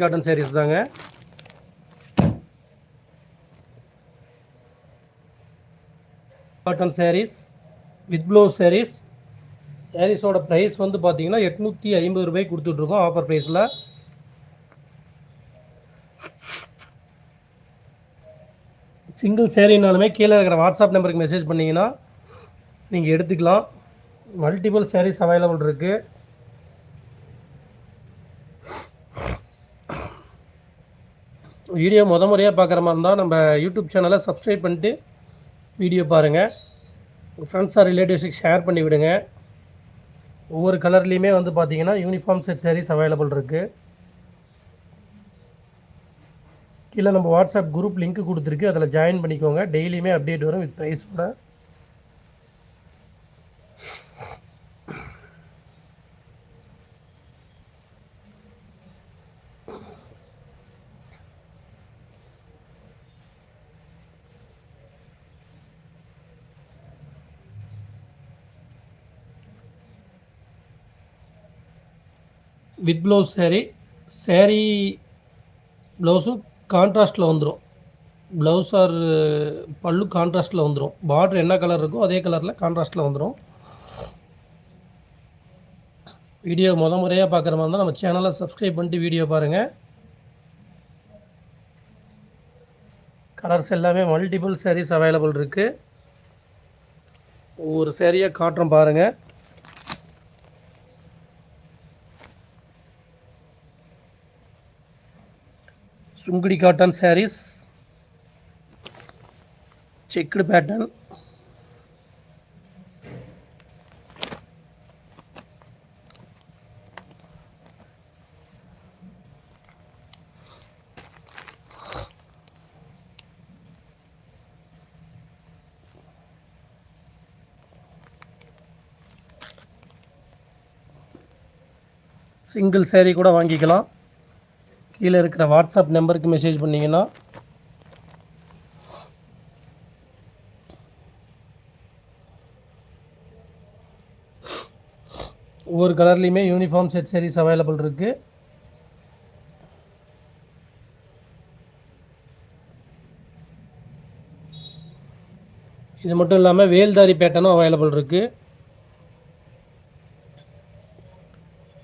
Cotton saris தாங்க. Cotton sarees with blouse sarees சாரீஸோட price வந்து பார்த்தீங்கன்னா எட்நூற்றி ஐம்பது ரூபாய்க்கு கொடுத்துட்ருக்கோம் ஆஃபர் ப்ரைஸில் சிங்கிள் சேரீனாலுமே கீழே இருக்கிற வாட்ஸ்அப் நம்பருக்கு மெசேஜ் பண்ணிங்கன்னா நீங்கள் எடுத்துக்கலாம். மல்டிபிள் சாரீஸ் அவைலபிள் இருக்குது வீடியோ முத முறையாக பார்க்குற மாதிரி இருந்தால் நம்ம யூடியூப் சேனலை சப்ஸ்கிரைப் பண்ணிட்டு வீடியோ பாருங்கள் உங்கள் ஃப்ரெண்ட்ஸ் ஆர் ரிலேட்டிவ்ஸுக்கு ஷேர் பண்ணி விடுங்க. ஒவ்வொரு கலர்லேயுமே வந்து பார்த்தீங்கன்னா யூனிஃபார்ம் செட் sarees அவைலபிள் இருக்குது கீழே நம்ம வாட்ஸ்அப் குரூப் லிங்க் கொடுத்துருக்கு. அதில் ஜாயின் பண்ணிக்கோங்க. டெய்லியுமே அப்டேட் வரும் வித் ப்ரைஸோட வித் ப்ளவுஸ் சேரீ சேரீ ப்ளவுஸும் கான்ட்ராஸ்ட்டில் வந்துடும் ப்ளவுஸ் ஆர் பல்லு கான்ட்ராஸ்ட்டில் வந்துடும் பார்டர் என்ன கலர் இருக்கோ அதே கலரில் கான்ட்ராஸ்ட்டில் வந்துடும் வீடியோ முத முறையாக பார்க்குற மாதிரி இருந்தால் நம்ம சேனலை சப்ஸ்கிரைப் பண்ணிட்டு வீடியோ பாருங்கள் கலர்ஸ் எல்லாமே மல்டிபிள் sarees அவைலபிள் இருக்குது ஒவ்வொரு சேரீயாக காட்டுறோம் பாருங்கள் Sungudi cotton sarees checked pattern single saree கூட வாங்கிக்கலாம் கீழே இருக்கிற வாட்ஸ்அப் நம்பருக்கு மெசேஜ் பண்ணிங்கன்னா ஒவ்வொரு கலர்லேயுமே யூனிஃபார்ம் செட் sarees அவைலபிள் இருக்குது இது மட்டும் இல்லாமல் வேல்தாரி பேட்டனும் அவைலபிள் இருக்குது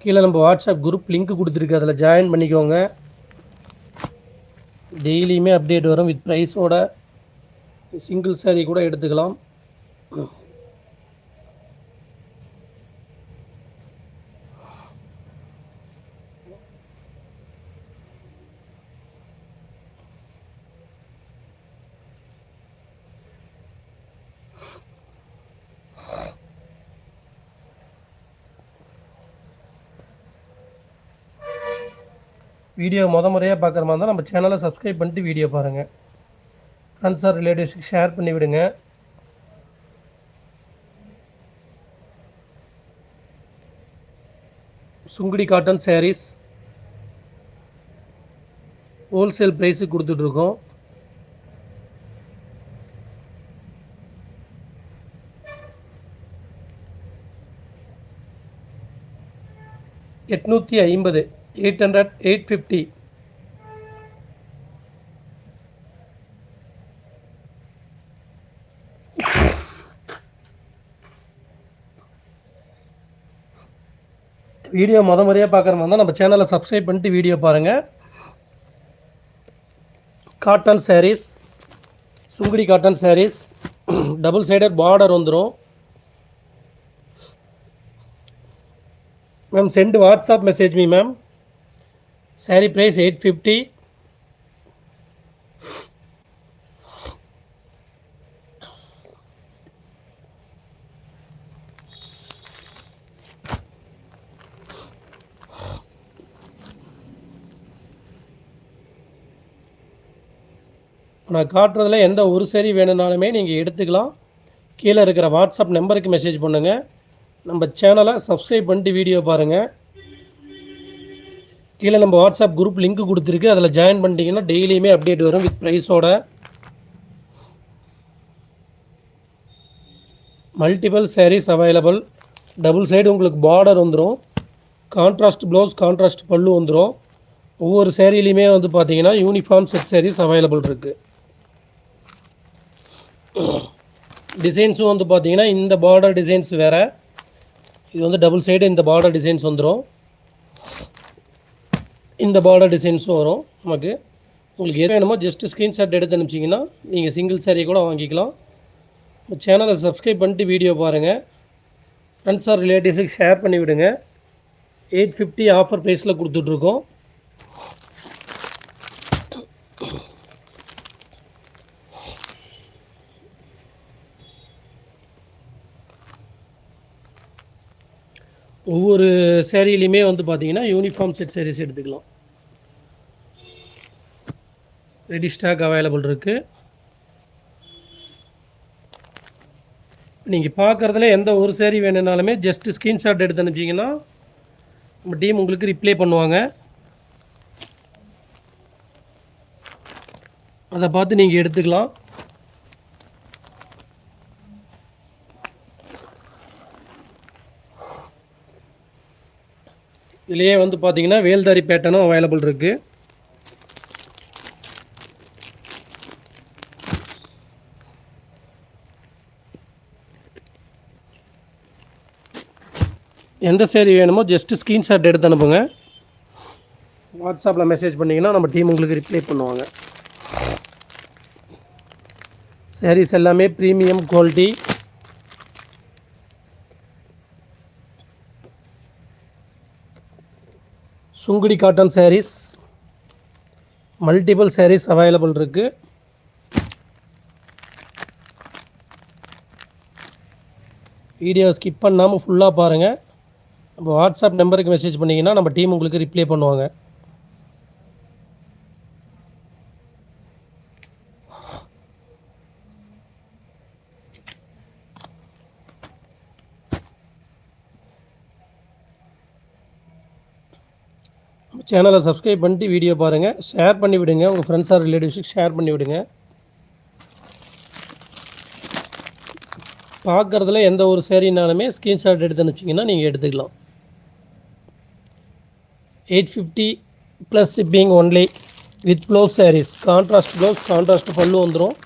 கீழே நம்ம வாட்ஸ்அப் குரூப் லிங்க் கொடுத்துருக்கு. அதில் ஜாயின் பண்ணிக்கோங்க. டெய்லியுமே அப்டேட் வரும் வித் ப்ரைஸோட சிங்கிள் saree கூட எடுத்துக்கலாம். வீடியோ முத முறையாக பார்க்குற மாதிரி இருந்தால் நம்ம சேனலை சப்ஸ்கிரைப் பண்ணிட்டு வீடியோ பாருங்கள் ஃப்ரெண்ட்ஸ் ஆர் ரிலேட்டிவ்ஸுக்கு ஷேர் பண்ணி விடுங்க. சுங்குடி காட்டன் சாரீஸ் ஹோல்சேல் ப்ரைஸுக்கு கொடுத்துட்ருக்கோம் எட்நூற்றி ஐம்பது. Eight hundred eight fifty. Video முத முறையாக பார்க்குற மாதிரி இருந்தால் நம்ம சேனலை சப்ஸ்கிரைப் பண்ணிட்டு வீடியோ பாருங்கள் cotton sarees Sungudi cotton sarees double sided border வந்துடும் ma'am send WhatsApp message me ma'am saree price eight fifty நான் காட்டுறதுல எந்த ஒரு சரி வேணும்னாலுமே நீங்கள் எடுத்துக்கலாம். கீழே இருக்கிற வாட்ஸ்அப் நம்பருக்கு மெசேஜ் பண்ணுங்கள் நம்ம சேனலை சப்ஸ்கிரைப் பண்ணிட்டு வீடியோ பாருங்கள் கீழே நம்ம வாட்ஸ்அப் குரூப் லிங்க் கொடுத்துருக்கு. அதில் ஜாயின் பண்ணிட்டீங்கன்னா டெய்லியுமே அப்டேட் வரும் with ப்ரைஸோட multiple sarees available double side உங்களுக்கு பார்டர் வந்துடும் கான்ட்ராஸ்ட் ப்ளவுஸ் கான்ட்ராஸ்ட் பல்லு வந்துடும் ஒவ்வொரு சேரீலையுமே வந்து பார்த்தீங்கன்னா யூனிஃபார்ம் செட் சேரீஸ் அவைலபிள் இருக்குது டிசைன்ஸும் வந்து பார்த்தீங்கன்னா இந்த பார்டர் டிசைன்ஸ் வேறு. இது வந்து டபுள் சைடு இந்த பார்டர் டிசைன்ஸ் வந்துடும் இந்த பார்டர் டிசைன்ஸும் வரும். நமக்கு உங்களுக்கு எது வேணுமோ ஜஸ்ட் ஸ்க்ரீன்ஷாட் எடுத்து அனுப்பிச்சிங்கன்னா நீங்கள் சிங்கிள் சேரீ கூட வாங்கிக்கலாம். சேனலை சப்ஸ்கிரைப் பண்ணிட்டு வீடியோ பாருங்கள் ஃப்ரெண்ட்ஸ் ஆர் ரிலேட்டிவ்ஸுக்கு ஷேர் பண்ணி விடுங்க. எயிட் ஃபிஃப்டி ஆஃபர் ப்ரைஸில் கொடுத்துட்ருக்கோம். ஒவ்வொரு சேரீலையுமே வந்து பார்த்தீங்கன்னா யூனிஃபார்ம் செட் சேரீஸ் எடுத்துக்கலாம். ரெடி ஸ்டாக் அவைலபிள் இருக்குது நீங்கள் பார்க்குறதுல எந்த ஒரு சேரீ வேணும்னாலுமே ஜஸ்ட் ஸ்க்ரீன்ஷாட் எடுத்து அனுப்பிச்சிங்கன்னா நம்ம டீம் உங்களுக்கு ரிப்ளை பண்ணுவாங்க. அதை பார்த்து நீங்கள் எடுத்துக்கலாம். இதுலேயே வந்து பார்த்தீங்கன்னா வேல்தாரி பேட்டனும் அவைலபிள் இருக்குது எந்த சேரீ வேணுமோ ஜஸ்ட்டு ஸ்க்ரீன்ஷாட் எடுத்து அனுப்புங்க. வாட்ஸ்அப்பில் மெசேஜ் பண்ணிங்கன்னா நம்ம டீம் உங்களுக்கு ரிப்ளை பண்ணுவாங்க. சேரீஸ் எல்லாமே premium quality Sungudi cotton sarees multiple sarees available இருக்குது வீடியோ ஸ்கிப் பண்ணாமல் ஃபுல்லாக பாருங்கள் இப்போ வாட்ஸ்அப் நம்பருக்கு மெசேஜ் பண்ணிங்கன்னா நம்ம டீம் உங்களுக்கு ரிப்ளை பண்ணுவாங்க. சேனலை சப்ஸ்கிரைப் பண்ணிட்டு வீடியோ பாருங்கள் ஷேர் பண்ணி விடுங்க. உங்கள் ஃப்ரெண்ட்ஸ் ஆர் ரிலேட்டிவ்ஸுக்கு ஷேர் பண்ணி விடுங்க. பார்க்குறதுல எந்த ஒரு சேரீனாலுமே ஸ்க்ரீன்ஷாட் எடுத்து அனுப்பிச்சிங்கன்னா நீங்கள் எடுத்துக்கலாம். Eight fifty plus shipping only with blouse sarees contrast blouse contrast pallu வந்துடும்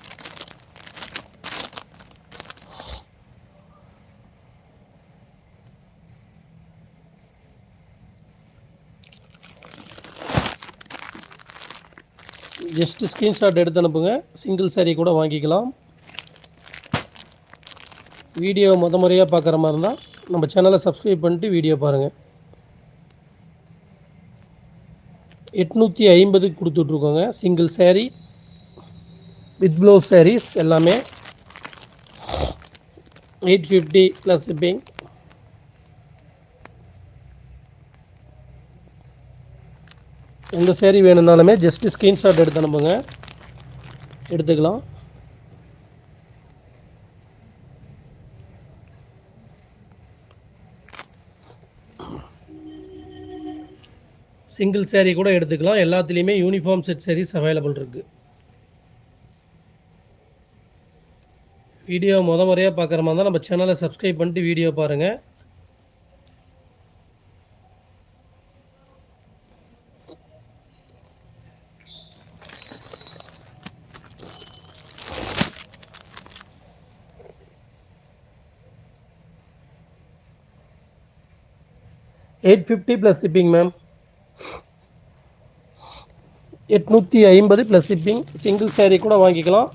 ஜஸ்ட் ஸ்க்ரீன்ஷாட் எடுத்து அனுப்புங்க. சிங்கிள் saree கூட வாங்கிக்கலாம். வீடியோ முத முறையாக பார்க்குற மாதிரி இருந்தால் நம்ம சேனலை சப்ஸ்கிரைப் பண்ணிட்டு வீடியோ பாருங்கள் எட்நூற்றி ஐம்பதுக்கு கொடுத்துட்ருக்கோங்க. Single saree with blouse sarees எல்லாமே. எயிட் ஃபிஃப்டி ப்ளஸ் ஷிப்பிங் எந்த சேரீ வேணும்னாலுமே ஜஸ்ட்டு ஸ்க்ரீன்ஷாட் எடுத்து அனுப்புங்க. எடுத்துக்கலாம். சிங்கிள் சேரீ கூட எடுத்துக்கலாம். எல்லாத்துலேயுமே யூனிஃபார்ம் செட் சேரீஸ் அவைலபிள் இருக்குது வீடியோ முத முறையாக பார்க்குற மாதிரி தான் நம்ம சேனலை சப்ஸ்கிரைப் பண்ணிட்டு வீடியோ பாருங்கள் eight fifty plus shipping ma'am எட்நூற்றி ஐம்பது ப்ளஸ் ஷிப்பிங் சிங்கிள் சேரீ கூட வாங்கிக்கலாம்.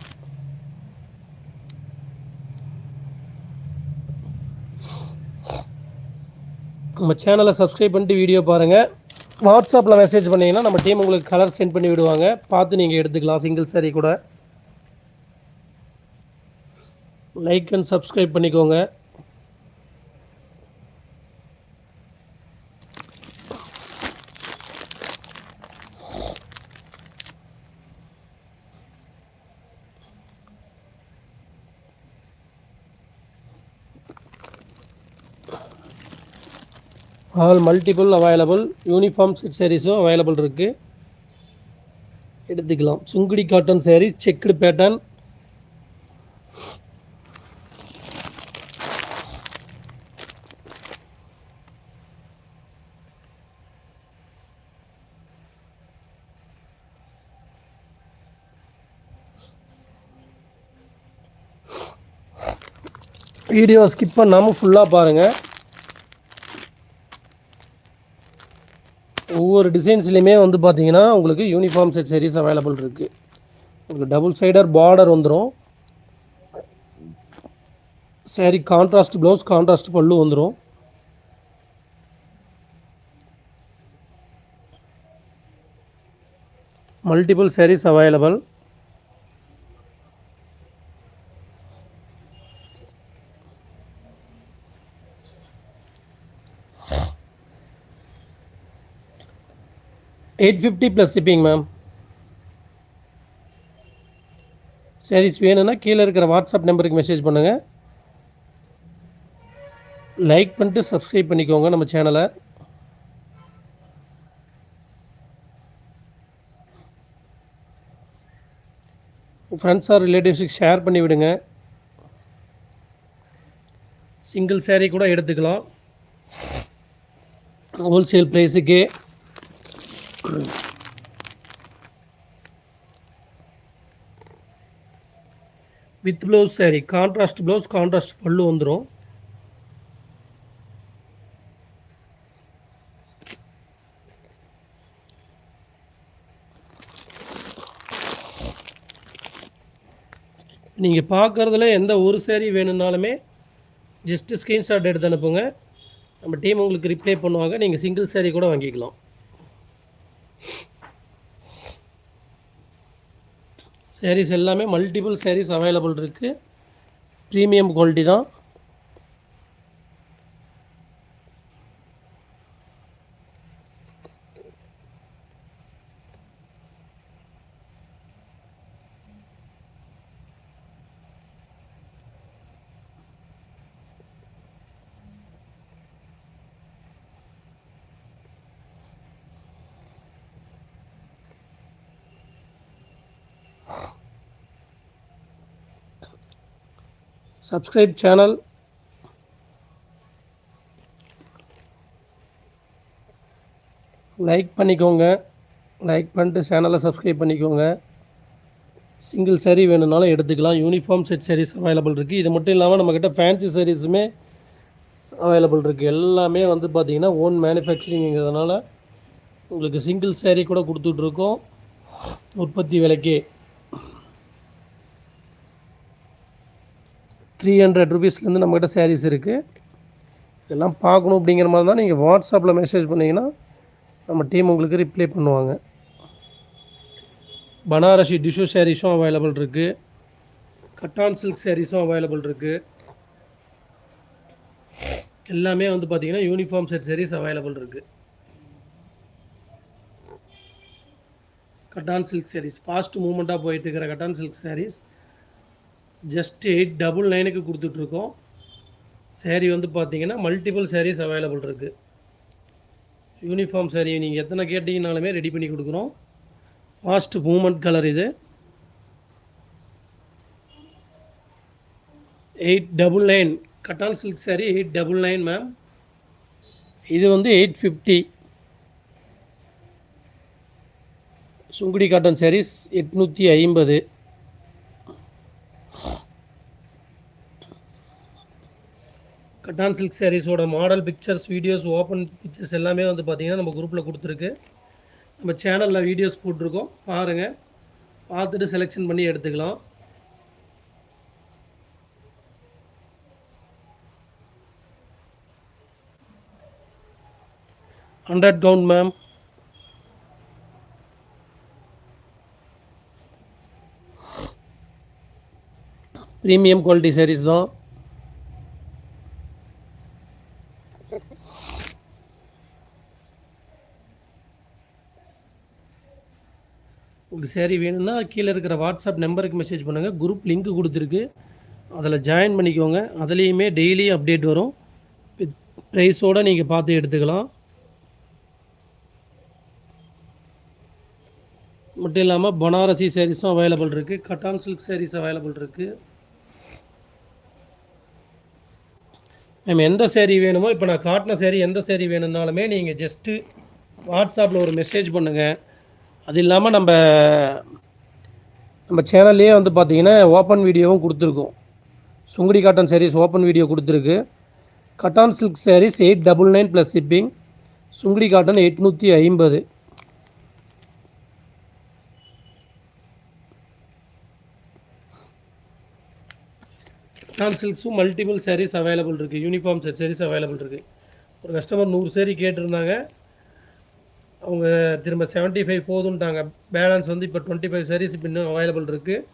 நம்ம சேனலை சப்ஸ்கிரைப் பண்ணிட்டு வீடியோ பாருங்கள் வாட்ஸ்அப்பில் மெசேஜ் பண்ணிங்கன்னா நம்ம டீம் உங்களுக்கு கலர் சென்ட் பண்ணி விடுவாங்க. பார்த்து நீங்கள் எடுத்துக்கலாம் சிங்கிள் சேரீ கூட. லைக் அண்ட் சப்ஸ்கிரைப் பண்ணிக்கோங்க. All multiple available uniform set சேரீஸும் available இருக்குது எடுத்துக்கலாம். Sungudi cotton sarees checked pattern video skip பண்ணாமல் ஃபுல்லாக பாருங்கள் ஒவ்வொரு டிசைன்ஸ்லையுமே வந்து பார்த்தீங்கன்னா உங்களுக்கு யூனிஃபார்ம் செட் சீரிஸ் அவைலபிள் இருக்குது உங்களுக்கு டபுள் சைடர் பார்டர் வந்துடும் சரி கான்ட்ராஸ்ட் ப்ளவுஸ் கான்ட்ராஸ்ட் பல்லு வந்துடும் multiple sarees available eight fifty plus shipping ma'am sarees வேணும்னா கீழே இருக்கிற வாட்ஸ்அப் நம்பருக்கு மெசேஜ் பண்ணுங்கள் லைக் பண்ணிட்டு சப்ஸ்கிரைப் பண்ணிக்கோங்க நம்ம சேனலை ஃப்ரெண்ட்ஸ் ஆர் ரிலேட்டிவ்ஸுக்கு ஷேர் பண்ணி விடுங்க. சிங்கிள் சேரீ கூட எடுத்துக்கலாம். Wholesale ப்ரைஸுக்கே with blouse saree contrast blouse contrast pallu வந்துடும் நீங்கள் பார்க்குறதுல எந்த ஒரு சேரீ வேணும்னாலுமே ஜஸ்ட்டு ஸ்க்ரீன்ஷாட் எடுத்து அனுப்புங்க. நம்ம டீம் உங்களுக்கு ரிப்ளை பண்ணுவாங்க. நீங்கள் சிங்கிள் சேரீ கூட வாங்கிக்கலாம். Sarees எல்லாமே மல்டிபிள் sarees அவைலபிள் இருக்குது ப்ரீமியம் குவாலிட்டி தான். சப்ஸ்கிரைப் சேனல் லைக் பண்ணிக்கோங்க. லைக் பண்ணிட்டு சேனலை சப்ஸ்கிரைப் பண்ணிக்கோங்க. சிங்கிள் சரி வேணும்னாலும் எடுத்துக்கலாம். யூனிஃபார்ம் செட் sarees அவைலபிள் இருக்குது இது மட்டும் இல்லாமல் நம்மக்கிட்ட ஃபேன்சி சாரீஸுமே அவைலபிள் இருக்குது எல்லாமே வந்து பார்த்திங்கன்னா ஓன் மேனுஃபேக்சரிங்கிறதுனால உங்களுக்கு சிங்கிள் சேரீ கூட கொடுத்துட்ருக்கோம் உற்பத்தி விலைக்கே. த்ரீ ஹண்ட்ரட் ருபீஸ்லேருந்து நம்மக்கிட்ட சாரீஸ் இருக்குது இதெல்லாம் பார்க்கணும் அப்படிங்கிற மாதிரி தான் நீங்கள் வாட்ஸ்அப்பில் மெசேஜ் பண்ணிங்கன்னா நம்ம டீம் உங்களுக்கு ரிப்ளை பண்ணுவாங்க. பனாரசி டிஷு சாரீஸும் அவைலபிள் இருக்குது கட்டான் சில்க் சாரீஸும் அவைலபிள் இருக்குது எல்லாமே வந்து பார்த்திங்கன்னா யூனிஃபார்ம் செட் சாரீஸ் அவைலபிள் இருக்குது கட்டான் சில்க் சாரீஸ் ஃபாஸ்ட் மூமெண்ட்டாக போயிட்டு இருக்கிற cotton silk sarees just eight double நைனுக்கு கொடுத்துட்ருக்கோம். சேரீ வந்து பார்த்தீங்கன்னா மல்டிபிள் சேரீஸ் அவைலபிள் இருக்குது யூனிஃபார்ம் saree நீங்கள் எத்தனை கேட்டிங்கனாலுமே ரெடி பண்ணி கொடுக்குறோம். ஃபாஸ்ட் மூமெண்ட் கலர் இது. Eight double nine cotton silk saree eight double nine ma'am இது வந்து eight fifty Sungudi cotton sarees எட்நூற்றி ஐம்பது. Cotton silk சாரீஸோட model pictures videos open pictures எல்லாமே வந்து பார்த்திங்கன்னா நம்ம குரூப்பில் கொடுத்துருக்கு. நம்ம சேனலில் வீடியோஸ் போட்டிருக்கோம். பாருங்கள் பார்த்துட்டு செலெக்ஷன் பண்ணி எடுத்துக்கலாம். Hundred count ma'am premium quality sarees தான். சேரீ வேணும்னா கீழே இருக்கிற வாட்ஸ்அப் நம்பருக்கு மெசேஜ் பண்ணுங்கள் குரூப் லிங்க் கொடுத்துருக்கு. அதில் ஜாயின் பண்ணிக்கோங்க. அதுலேயுமே டெய்லி அப்டேட் வரும். வித் ப்ரைஸோடு நீங்கள் பார்த்து எடுத்துக்கலாம். மட்டும் இல்லாமல் பனாரசி சாரீஸும் அவைலபிள் இருக்குது கட்டான் சில்க் sarees அவைலபிள் இருக்குது மேம் எந்த சேரீ வேணுமோ இப்போ நான் காட்டின சேரீ எந்த சேரீ வேணும்னாலுமே நீங்கள் ஜஸ்ட்டு வாட்ஸ்அப்பில் ஒரு மெசேஜ் பண்ணுங்கள் அது இல்லாமல் நம்ம நம்ம சேனல்லையே வந்து பார்த்திங்கன்னா ஓப்பன் வீடியோவும் கொடுத்துருக்கோம். Sungudi cotton sarees open video கொடுத்துருக்கு. Katan silk sarees eight double nine plus shipping Sungudi cotton எட்நூற்றி ஐம்பது. கட்டான் சில்க்ஸும் மல்டிபிள் சேரீஸ் அவைலபிள் இருக்குது யூனிஃபார்ம் செட் sarees அவைலபிள் இருக்குது ஒரு கஸ்டமர் நூறு சேரீ கேட்டிருந்தாங்க. அவங்க திரும்ப 75 ஃபைவ் போதுன்ட்டாங்க பேலன்ஸ் வந்து இப்போ டுவெண்ட்டி ஃபைவ் சாரீஸ் இப்போ இன்னும் அவைலபிள் இருக்குது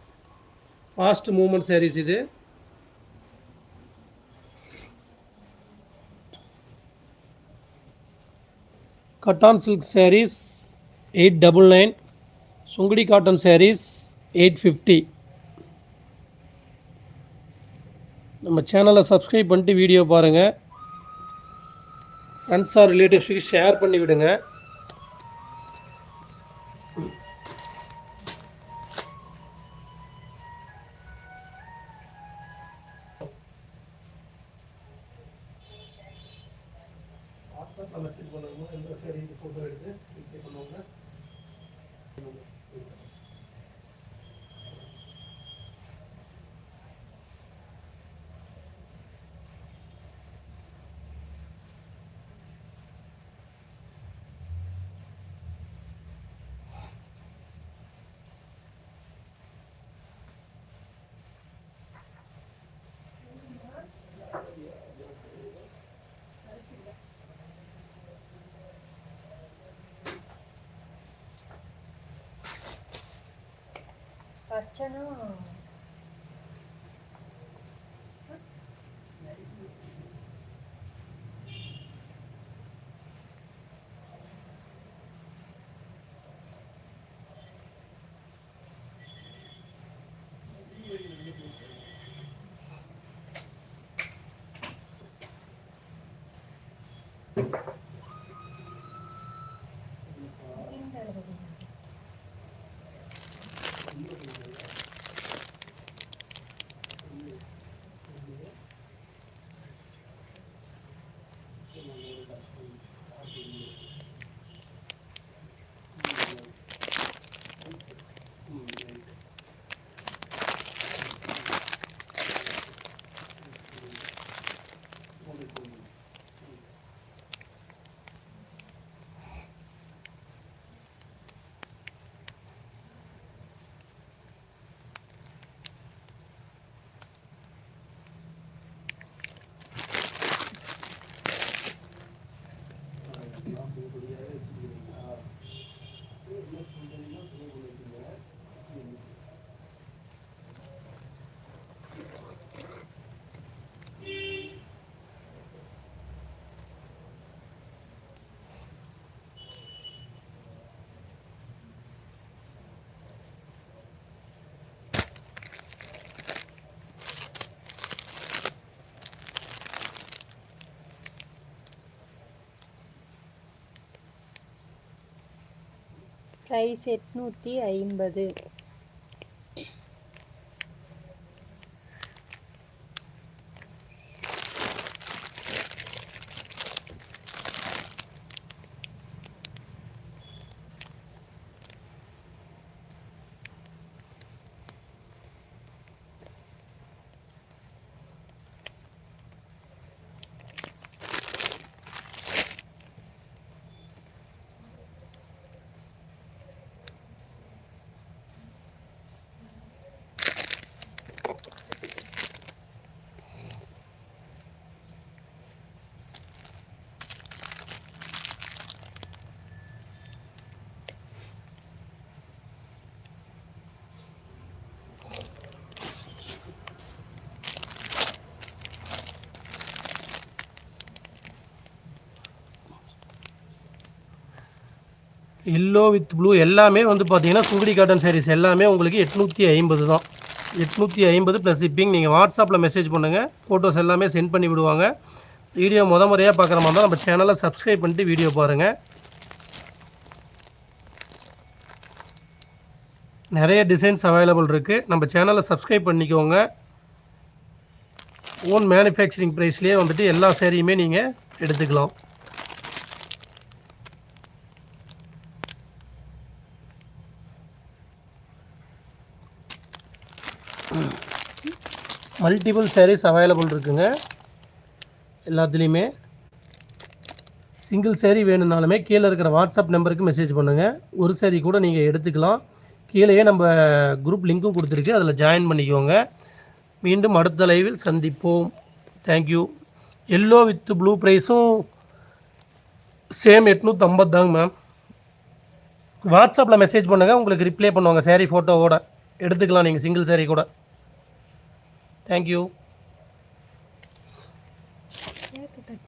ஃபாஸ்ட் மூமெண்ட் sarees இது. Cotton silk sarees eight double nine Sungudi cotton sarees eight fifty நம்ம சேனலை சப்ஸ்கிரைப் பண்ணிட்டு வீடியோ பாருங்கள் ஃப்ரெண்ட்ஸ் ஆர் ரிலேட்டிவ்ஸுக்கு ஷேர் பண்ணி விடுங்க வாட்ஸ்அப் நல்லா ஸ்டிச் பண்ணுவோம் எல்லாம் சரி ஃபோட்டோ எடுத்து பண்ணுவாங்க பண்ணுவாங்க பச்சைனா ப்ரைஸ் எட்நூற்றி ஐம்பது. எல்லோ வித் ப்ளூ எல்லாமே வந்து பார்த்தீங்கன்னா சுங்குடி காட்டன் சாரீஸ் எல்லாமே உங்களுக்கு எட்நூற்றி ஐம்பது தான். எட்நூற்றி ஐம்பது ப்ளஸ் ஷிப்பிங் நீங்கள் வாட்ஸ்அப்பில் மெசேஜ் பண்ணுங்கள் ஃபோட்டோஸ் எல்லாமே சென்ட் பண்ணி விடுவாங்க. வீடியோ முத முறையாக பார்க்குற மாதிரி தான் நம்ம சேனலை சப்ஸ்கிரைப் பண்ணிட்டு வீடியோ பாருங்கள் நிறைய டிசைன்ஸ் அவைலபிள் இருக்குது நம்ம சேனலை சப்ஸ்கிரைப் பண்ணிக்கோங்க. ஓன் மேனுஃபேக்சரிங் ப்ரைஸ்லேயே வந்துட்டு எல்லா சேரீயுமே நீங்கள் எடுத்துக்கலாம். மல்டிபிள் சேரீஸ் அவைலபிள் இருக்குங்க. எல்லாத்துலேயுமே. சிங்கிள் சேரீ வேணும்னாலுமே கீழே இருக்கிற வாட்ஸ்அப் நம்பருக்கு மெசேஜ் பண்ணுங்கள் ஒரு சேரீ கூட நீங்கள் எடுத்துக்கலாம். கீழேயே நம்ம குரூப் லிங்க்கும் கொடுத்துருக்கு. அதில் ஜாயின் பண்ணிக்கோங்க. மீண்டும் அடுத்த லைவில் சந்திப்போம். Thank you yellow with blue ப்ரைஸும் சேம் எட்நூற்றம்பது தாங்க மேம் வாட்ஸ்அப்பில் மெசேஜ் பண்ணுங்கள் உங்களுக்கு ரிப்ளை பண்ணுவாங்க. சேரீ ஃபோட்டோவோட எடுத்துக்கலாம் நீங்கள் சிங்கிள் சேரீ கூட. தேங்க்யூ